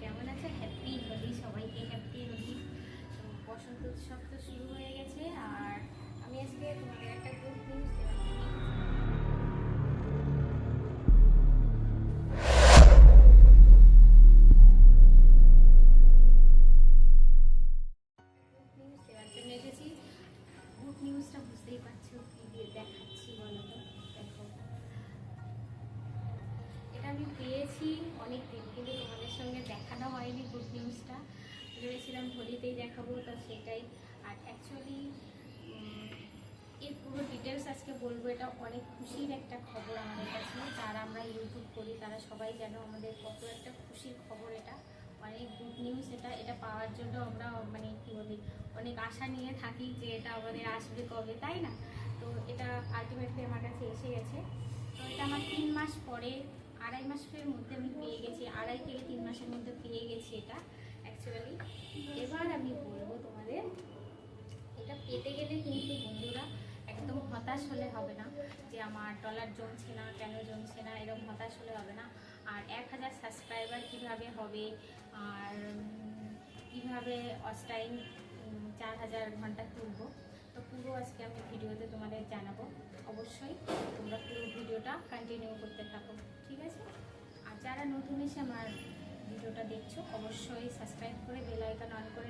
কেমন আছে? হ্যাপি হোলি সবাইকে হ্যাপি হোলি বসন্ত উৎসব তো শুরু হয়ে গেছে, আর আমি আজকে তোমাদের একটা গুড নিউজ নিউজ এর পুরো ডিটেলস আজকে বলব, এটা অনেক খুশির একটা খবর আমাদের কাছে। যারা আমরা ইউটিউব করি, তারা সবাই যেন আমাদের কত একটা খুশির খবর এটা। অনেক গুড নিউজ এটা এটা পাওয়ার জন্য আমরা মানে কী বলি, অনেক আশা নিয়ে থাকি যে এটা আমাদের আসবে কবে, তাই না? তো এটা আলটিমেটলি আমার কাছে এসে গেছে। তো এটা আমার তিন মাস পরে, আড়াই মাসের মধ্যে আমি পেয়ে গেছি, আড়াই থেকে তিন মাসের মধ্যে পেয়ে গেছি এটা অ্যাকচুয়ালি এবার আমি বলব তোমাদের, এটা পেতে গেলে কিন্তু বন্ধুরা একদম হতাশ হলে হবে না, যে আমার ডলার জমছে না, কেন জমছে না, এরকম হতাশ হলে হবে না। আর এক হাজার সাবস্ক্রাইবার কীভাবে হবে, আর কীভাবে অস্টাইন চার হাজার ঘণ্টা তুলবো, তো পুরো আজকে আমি ভিডিওতে তোমাদের জানাব। অবশ্যই তোমরা পুরো ভিডিওটা কন্টিনিউ করতে থাকো, ঠিক আছে? আর যারা নতুন এসে আমার ভিডিওটা দেখছ, অবশ্যই সাবস্ক্রাইব করে বেল আইকন অন করে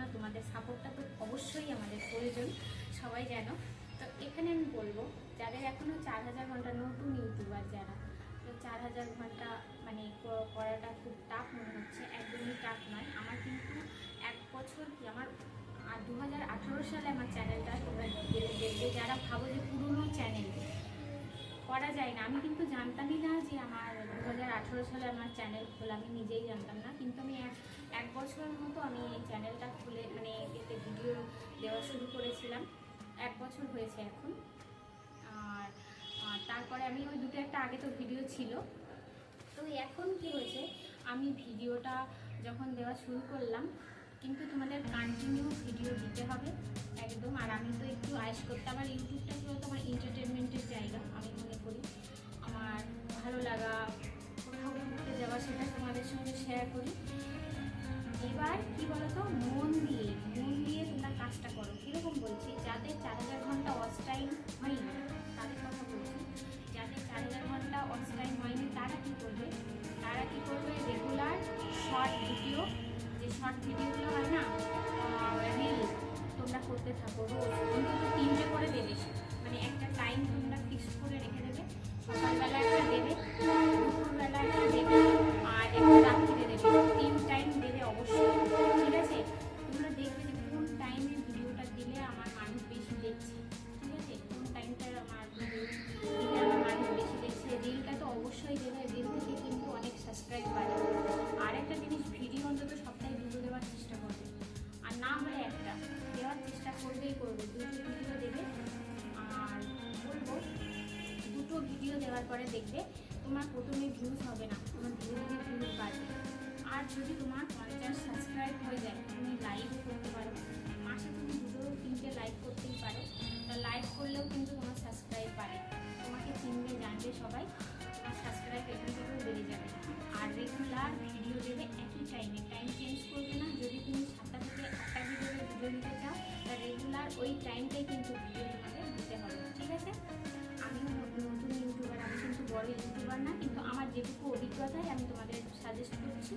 না, তোমাদের সাপোর্টটা তো অবশ্যই আমাদের প্রয়োজন, সবাই যেন তো এখানে আমি বলব, যাদের এখনও চার হাজার ঘণ্টা নতুন ইউটিউবার যারা, তো চার হাজার ঘণ্টা মানে করাটা খুব টাফ মনে হচ্ছে, একদমই টাফ নয়। আমার কিন্তু এক বছর কি, আমার দু হাজার আঠেরো সালে আমার চ্যানেলটা তোমরা দেখবে, যারা ভাবো যে পুরনো চ্যানেল করা যায় না। আমি কিন্তু জানতামই না যে আমার সালে আমার চ্যানেল খোলা, আমি নিজেই জানতাম না। কিন্তু আমি এক বছরের মতো আমি এই চ্যানেলটা খুলে মানে এতে ভিডিও দেওয়া শুরু করেছিলাম। এক বছর হয়েছে এখন। আর আর তারপরে আমি ওই দুটো একটা আগে তো ভিডিও ছিল। তো এখন কি হয়েছে, আমি ভিডিওটা যখন দেওয়া শুরু করলাম, কিন্তু তোমাদের কন্টিনিউ ভিডিও দিতে হবে, একদম। আর আমি তো একটু আয়েস করতে, আমার ইউটিউবটা শর্ট ভিডিও যে শর্ট ভিডিওগুলো হয় না রিল তোমরা করতে থাকো রোজ। অন্তত তিনটে করে দেবে মানে একটা টাইম তোমরা ফিক্স করে রেখে দেবে। সকালবেলা একটা দেবে। দেখবে তোমার প্রথমে ভিউজ হবে না, তোমার ধীরে ধীরে ভিউজ বাড়বে। আর যদি তোমার পঞ্চাশ সাবস্ক্রাইব হয়ে যায়, তুমি লাইভ করতে পারো। মাসে তুমি দুটো তিনটে লাইভ করতেই পারো। তা লাইভ করলেও কিন্তু তোমার সাবস্ক্রাইব বাড়ে। তোমাকে চিনবে জানবে সবাই, তোমার সাবস্ক্রাইব এখান থেকেও বেড়ে যাবে। আর রেগুলার ভিডিও দেবে একই টাইমে টাইম চেঞ্জ করবে না। যদি তুমি সাতটা থেকে আটটা ভিডিওতে ভিডিও দিতে চাও, তা রেগুলার ওই টাইমটাই কিন্তু ভিডিও তোমাকে দিতে হবে। ঠিক আছে? আমিও বড় ইউটিউবার না, কিন্তু আমার যেটুকু অভিজ্ঞতায় আমি তোমাদের সাজেস্ট করছি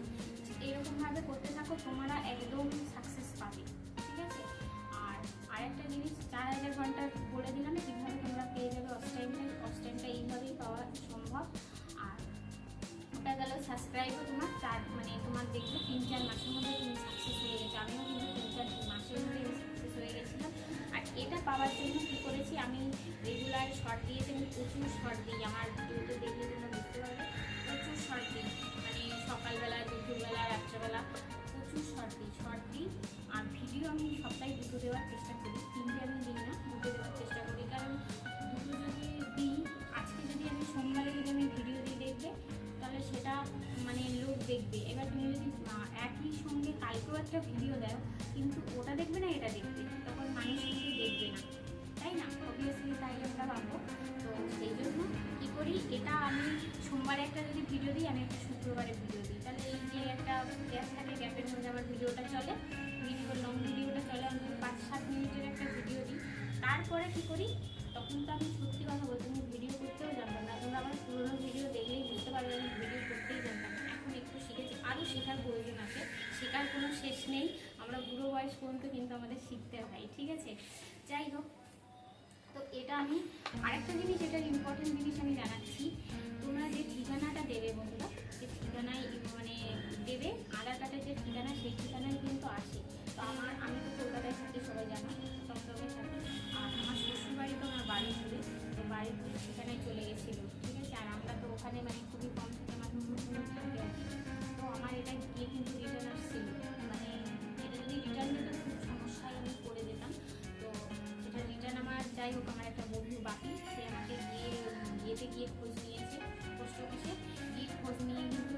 এরকমভাবে করতে থাকো, তোমরা একদম সাকসেস পাবে, ঠিক আছে? আর আরেকটা জিনিস, চার হাজার ঘণ্টা বলে দিলাম কীভাবে তোমরা পেয়ে যাবে অস্টাইমটা অস্টাইমটা এইভাবেই পাওয়া সম্ভব। আর ওটা গেল সাবস্ক্রাইবও তোমার, চার মানে তোমার দেখবে তিন চার রেগুলার শর্ট দিয়েছি আমি প্রচুর শর্ট দিই আমার ভিডিওতে দেখলে তোমরা বুঝতে পারবে, প্রচুর শর্ট দিই মানে সকালবেলা, দুপুরবেলা, রাত্রেবেলা প্রচুর শর্ট দিই শর্ট দিই আর ভিডিও আমি সপ্তাহে দুটো দেওয়ার চেষ্টা করি, তিনটে আমি দিই না, দুটো দেওয়ার চেষ্টা করি, কারণ দুটো যদি দিই, আজকে যদি আমি সোমবারে যদি আমি ভিডিও দিই দেখবে, তাহলে সেটা মানে লোক দেখবে। এবার তুমি যদি একই সঙ্গে কালকেও একটা ভিডিও দাও, কিন্তু আমি সোমবারে একটা যদি ভিডিও দিই, আমি একটা শুক্রবারে ভিডিও দিই। তাহলে এই যে একটা গ্যাপ থাকে গ্যাপের মধ্যে আমার ভিডিওটা চলে। ভিডিও লং ভিডিওটা চলে, আমি পাঁচ, সাত মিনিটের একটা ভিডিও দিই। তারপরে কি করি? তখন তো আমি সত্যি কথা বলতে, আমি ভিডিও করতেও জানতাম না। তোমরা আমার পুরোনো ভিডিও দেখলেই বুঝতে পারবে আমি ভিডিও করতেই জানতাম এখন একটু শিখেছি। আরও শেখার প্রয়োজন আছে। শেখার কোনো শেষ নেই। আমরা বুড়ো বয়স পর্যন্ত কিন্তু আমাদের শিখতে হয়, ঠিক আছে? যাই হোক তো এটা আমি আরেকটা জিনিস এটার ইম্পর্টেন্ট জিনিস আমি জানাচ্ছি। তোমরা যে ঠিকানাটা দেবে বন্ধুরা, যে ঠিকানায় মানে দেবে, আধার কার্ডের যে ঠিকানা, সেই হোক, আমার একটা বন্ধু বাকি, সে আমাকে গিয়ে ইয়েতে গিয়ে খোঁজ নিয়েছে পোস্ট অফিসে গিয়ে খোঁজ নিয়ে কিন্তু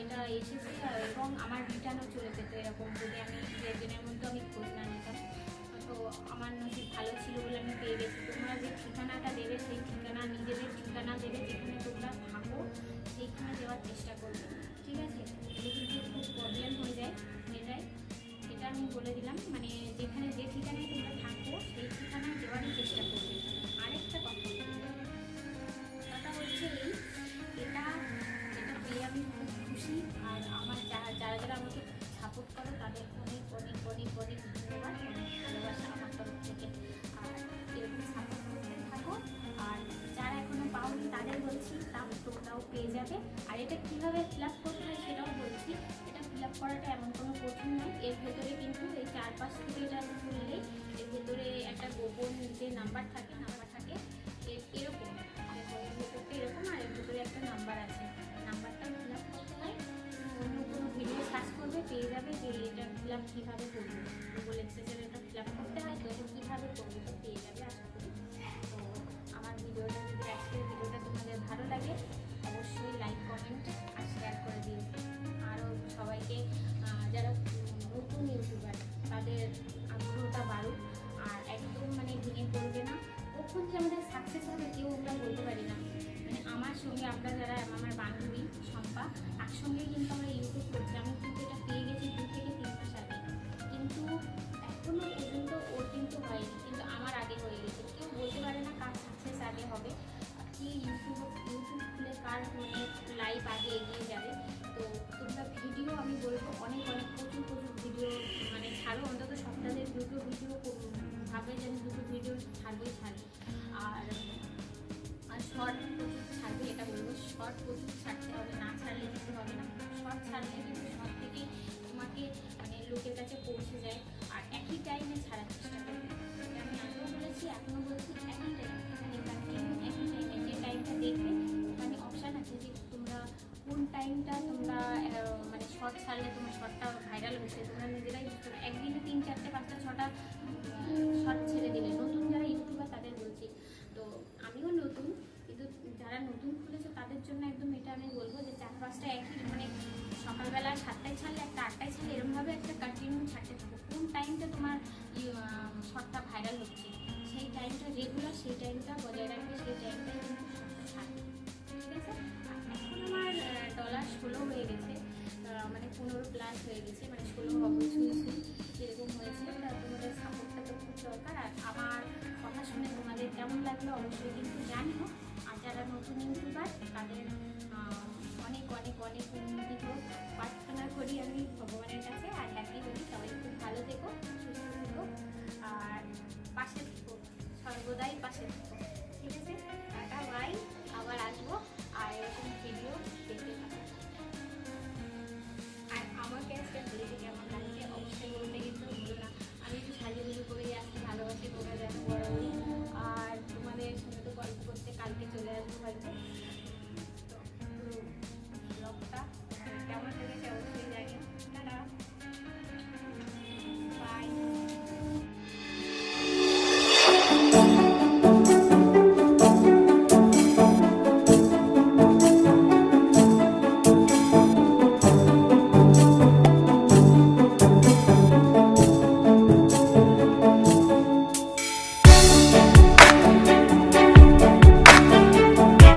এটা এসেছে এবং আমার রিটার্নও চলে যেত এরকম। যদি আমি দু একদিনের মধ্যে আমি খোঁজ না নিতাম, তো আমার নসিব ভালো ছিল বলে আমি পেয়ে গেছি। তোমরা যে ঠিকানাটা দেবে, সেই ঠিকানা, নিজেদের ঠিকানা দেবে, যেখানে তোমরা থাকো, সেইখানে দেওয়ার চেষ্টা করবে। ঠিক আছে? এটা কিন্তু খুব প্রবলেম হয়ে যায় এটাই এটা আমি বলে দিলাম। মানে যেখানে যে ঠিকানায় যারা আমাকে সাপোর্ট করো, তাদের অনেক অনেক অনেক অনেক ধন্যবাদ। অনেক ভালোবাসা আমার তরফ থেকে। আর এরকম সাপোর্ট করতে থাকো। আর যারা এখনও পাওনি, তাদের বলছি, তা তোমরাও পেয়ে যাবে। আর এটা কীভাবে ফিল আপ করতে হয় সেটাও বলছি। এটা ফিল আপ করাটা এমন কোনো কঠিন নয়। এর ভেতরে কিন্তু এই চারপাশ থেকে এটা খুললেই, এর ভেতরে একটা গোপন যে নাম্বার থাকে নাম্বার পেয়ে যাবে যে এটা ফিল আপ কীভাবে করব গুগল এক্সেসের এটা ফিল আপ করতে হয়, তো কীভাবে করব তো পেয়ে যাবে আশা করি। তো আমার ভিডিওটা যদি আজকের ভিডিওটা তোমাদের ভালো লাগে, অবশ্যই লাইক কমেন্ট আর শেয়ার করে দিও। আরও সবাইকে যারা নতুন ইউটিউবার তাদের আগ্রহটা বাড়ুক। আর একদম মানে ভেঙে পড়বে না। কখন যে আমাদের সাকসেস হবে কেউ আমরা বলতে পারি না। মানে আমার সঙ্গে আমরা যারা, আমার বান্ধবী, শম্পা, একসঙ্গে কিন্তু আমরা কার মানে লাইভ আগে এগিয়ে যাবে। তো তোমরা ভিডিও আমি বলব, অনেক অনেক, প্রচুর প্রচুর ভিডিও মানে ছাড়ো, অন্তত সপ্তাহে দুটো ভিডিও ভাবে যে আমি দুটো ভিডিও ছাড়বেই ছাড়বে। আর আর শর্ট প্রচুর ছাড়বে, এটা বলব। শর্ট প্রচুর ছাড়তে হবে, না ছাড়লে কিন্তু হবে না। শর্ট ছাড়লে কিন্তু শর্ট থেকেই তোমাকে মানে লোকের কাছে পৌঁছে যায়। আর একই টাইমে ছাড়ার চেষ্টা করবে। আমি আগেও বলেছি এখনও বলছি, একই আছে যে তোমরা কোন টাইমটা তোমরা মানে শর্ট ছাড়লে তোমার শর্টটা ভাইরাল হয়েছে, তোমরা নিজেরাই। একদিনে তিন, চারটে, পাঁচটা, ছটা পনেরো প্লাস হয়ে গেছে মানে ষোলো হবে ছুঁই ছুঁই হয়েছে, তা তোমাদের সাপোর্টটা তো খুব দরকার। আর আমার কথা শুনে তোমাদের কেমন লাগল অবশ্যই কিন্তু জানিও। আর যারা নতুন ইউটিউবার, তাদের অনেক অনেক অনেক